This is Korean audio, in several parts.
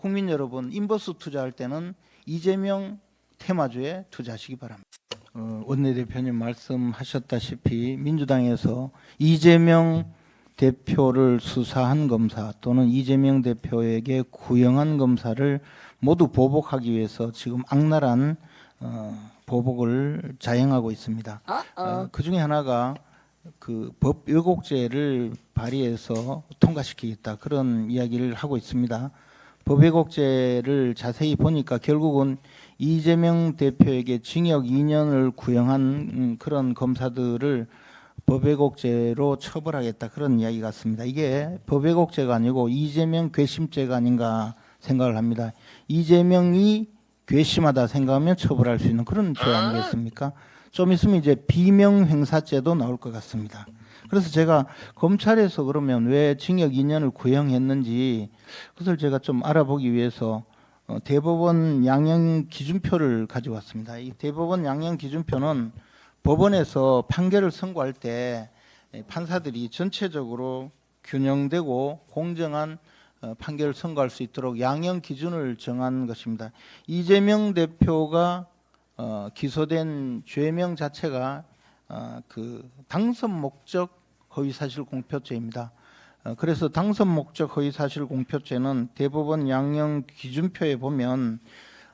국민 여러분 인버스 투자할 때는 이재명 테마주에 투자하시기 바랍니다. 어, 원내대표님 말씀하셨다시피 민주당에서 이재명 대표를 수사한 검사 또는 이재명 대표에게 구형한 검사를 모두 보복하기 위해서 지금 악랄한 어, 보복을 자행하고 있습니다. 어, 그 중에 하나가 그 법 왜곡죄를 발의해서 통과시키겠다 그런 이야기를 하고 있습니다. 법 왜곡죄를 자세히 보니까 결국은 이재명 대표에게 징역 2년을 구형한 음, 그런 검사들을 법 왜곡죄로 처벌하겠다 그런 이야기 같습니다. 이게 법 왜곡죄가 아니고 이재명 괘씸죄가 아닌가 생각을 합니다. 이재명이 괘씸하다 생각하면 처벌할 수 있는 그런 죄 아니겠습니까? 좀 있으면 이제 비명 행사죄도 나올 것 같습니다. 그래서 제가 검찰에서 그러면 왜 징역 2년을 구형했는지 그것을 제가 좀 알아보기 위해서 어, 대법원 양형 기준표를 가져왔습니다. 이 대법원 양형 기준표는 법원에서 판결을 선고할 때 에, 판사들이 전체적으로 균형되고 공정한 어, 판결을 선고할 수 있도록 양형 기준을 정한 것입니다. 이재명 대표가 어, 기소된 죄명 자체가 어, 그 당선 목적 허위 사실 공표죄입니다. 어, 그래서 당선 목적 허위 사실 공표죄는 대법원 양형 기준표에 보면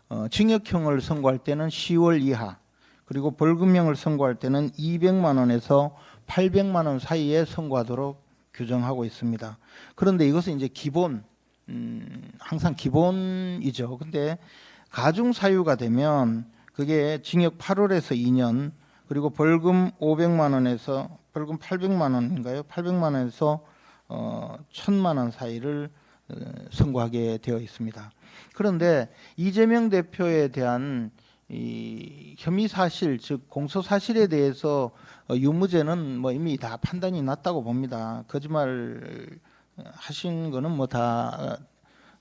어, 징역형을 선고할 때는 10월 이하 그리고 벌금형을 선고할 때는 200만 원에서 800만 원 사이에 선고하도록 규정하고 있습니다. 그런데 이것은 이제 기본 음, 항상 기본이죠. 근데 가중 사유가 되면 그게 징역 8월에서 2년 그리고 벌금 500만 원에서 벌금 800만 원인가요? 800만 원에서 어 1000만 원 사이를 어, 선고하게 되어 있습니다. 그런데 이재명 대표에 대한 이 혐의 사실 즉 공소 사실에 대해서 어, 유무죄는 뭐 이미 다 판단이 났다고 봅니다. 거짓말 하신 거는 뭐다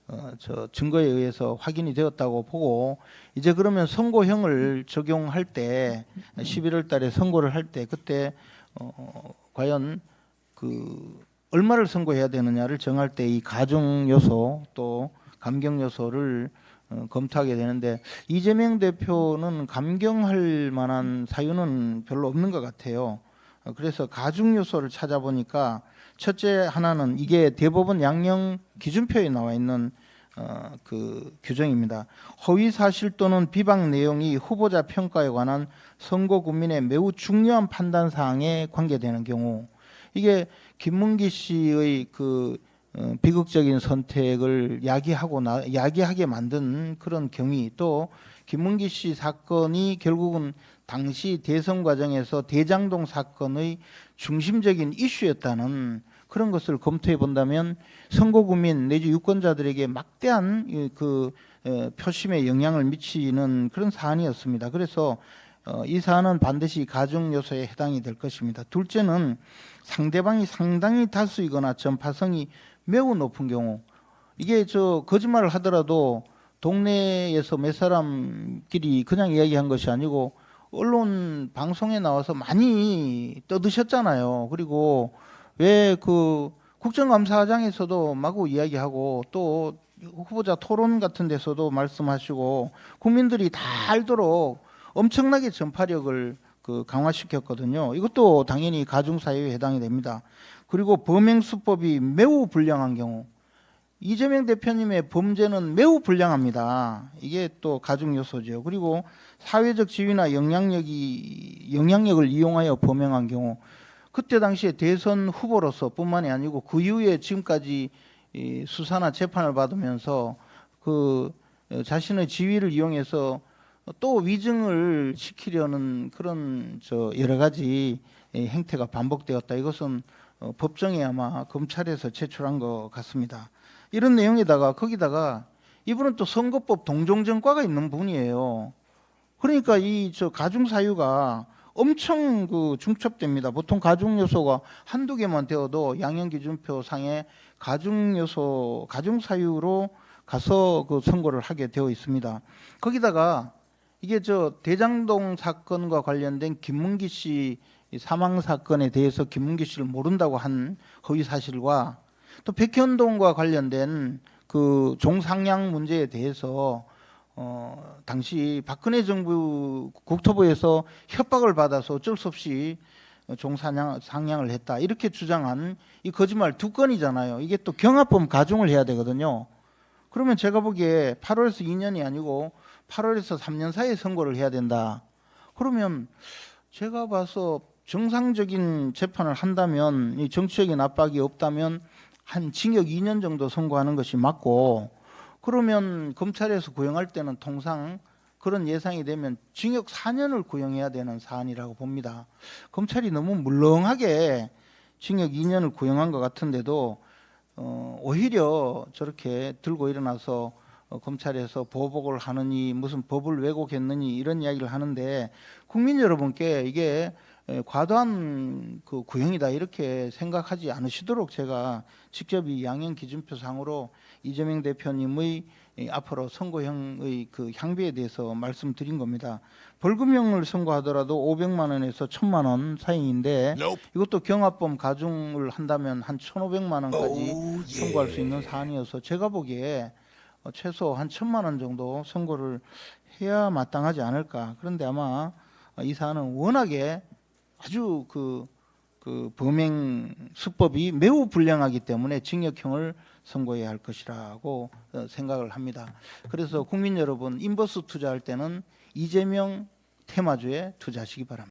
어, 저 증거에 의해서 확인이 되었다고 보고 이제 그러면 선고형을 적용할 때 11월 달에 선고를 할 때 그때 어, 과연 그 얼마를 선고해야 되느냐를 정할 때 이 가중 요소 또 감경 요소를 어, 검토하게 되는데 이재명 대표는 감경할 만한 사유는 별로 없는 것 같아요. 어, 그래서 가중 요소를 찾아보니까 첫째 하나는 이게 대법원 양형 기준표에 나와 있는 어, 그 규정입니다. 허위 사실 또는 비방 내용이 후보자 평가에 관한 선거 국민의 매우 중요한 판단 사항에 관계되는 경우 이게 김문기 씨의 그 어, 비극적인 선택을 야기하고 나, 야기하게 만든 그런 경위 또 김문기 씨 사건이 결국은 당시 대선 과정에서 대장동 사건의 중심적인 이슈였다는 그런 것을 검토해 본다면 선거 국민 내지 유권자들에게 막대한 이그 어, 표심에 영향을 미치는 그런 사안이었습니다. 그래서 어, 이 사안은 반드시 가중 요소에 해당이 될 것입니다. 둘째는 상대방이 상당히 다수이거나 전파성이 매우 높은 경우 이게 저 거짓말을 하더라도 동네에서 몇 사람끼리 그냥 이야기한 것이 아니고 언론 방송에 나와서 많이 떠드셨잖아요. 그리고 왜 그 국정감사장에서도 마구 이야기하고 또 후보자 토론 같은 데서도 말씀하시고 국민들이 다 알도록 엄청나게 전파력을 그 강화시켰거든요. 이것도 당연히 가중사유에 해당이 됩니다. 그리고 범행 수법이 매우 불량한 경우 이재명 대표님의 범죄는 매우 불량합니다. 이게 또 가중 요소죠. 그리고 사회적 지위나 영향력이 영향력을 이용하여 범행한 경우 그때 당시에 대선 후보로서 뿐만이 아니고 그 이후에 지금까지 이 수사나 재판을 받으면서 그 어, 자신의 지위를 이용해서 또 위증을 시키려는 그런 저 여러 가지 이 행태가 반복되었다. 이것은 어, 법정에 아마 검찰에서 제출한 것 같습니다. 이런 내용에다가 거기다가 이분은 또 선거법 동종전과가 있는 분이에요. 그러니까 이 저 가중 사유가 엄청 그 중첩됩니다. 보통 가중 요소가 한두 개만 되어도 양형 기준표 상에 가중 요소, 가중 사유로 가서 그 선고를 하게 되어 있습니다. 거기다가 이게 저 대장동 사건과 관련된 김문기 씨이 사망 사건에 대해서 김문기 씨를 모른다고 한 허위 사실과 또 백현동과 관련된 그 종상향 문제에 대해서 어, 당시 박근혜 정부 국토부에서 협박을 받아서 어쩔 수 없이 종상향 상향을 했다 이렇게 주장한 이 거짓말 두 건이잖아요. 이게 또 경합범 가중을 해야 되거든요. 그러면 제가 보기에 8월에서 2년이 아니고 8월에서 3년 사이에 선고를 해야 된다. 그러면 제가 봐서 정상적인 재판을 한다면 이 정치적인 압박이 없다면 한 징역 2년 정도 선고하는 것이 맞고 그러면 검찰에서 구형할 때는 통상 그런 예상이 되면 징역 4년을 구형해야 되는 사안이라고 봅니다. 검찰이 너무 물렁하게 징역 2년을 구형한 것 같은데도 어, 오히려 저렇게 들고 일어나서 어, 검찰에서 보복을 하느니 무슨 법을 왜곡했느니 이런 이야기를 하는데 국민 여러분께 이게 에, 과도한 그 구형이다 이렇게 생각하지 않으시도록 제가 직접 이 양형 기준표 상으로 이재명 대표님의 이 앞으로 선고형의 그 향비에 대해서 말씀드린 겁니다. 벌금형을 선고하더라도 500만 원에서 1000만 원 사이인데 이것도 경합범 가중을 한다면 한 1,500만 원까지 선고할 수 있는 사안이어서 제가 보기에 어, 최소 한 1,000만 원 정도 선고를 해야 마땅하지 않을까. 그런데 아마 어, 이 사안은 워낙에 아주 그, 그 범행 수법이 매우 불량하기 때문에 징역형을 선고해야 할 것이라고 어, 생각을 합니다. 그래서 국민 여러분 인버스 투자할 때는 이재명 테마주에 투자하시기 바랍니다.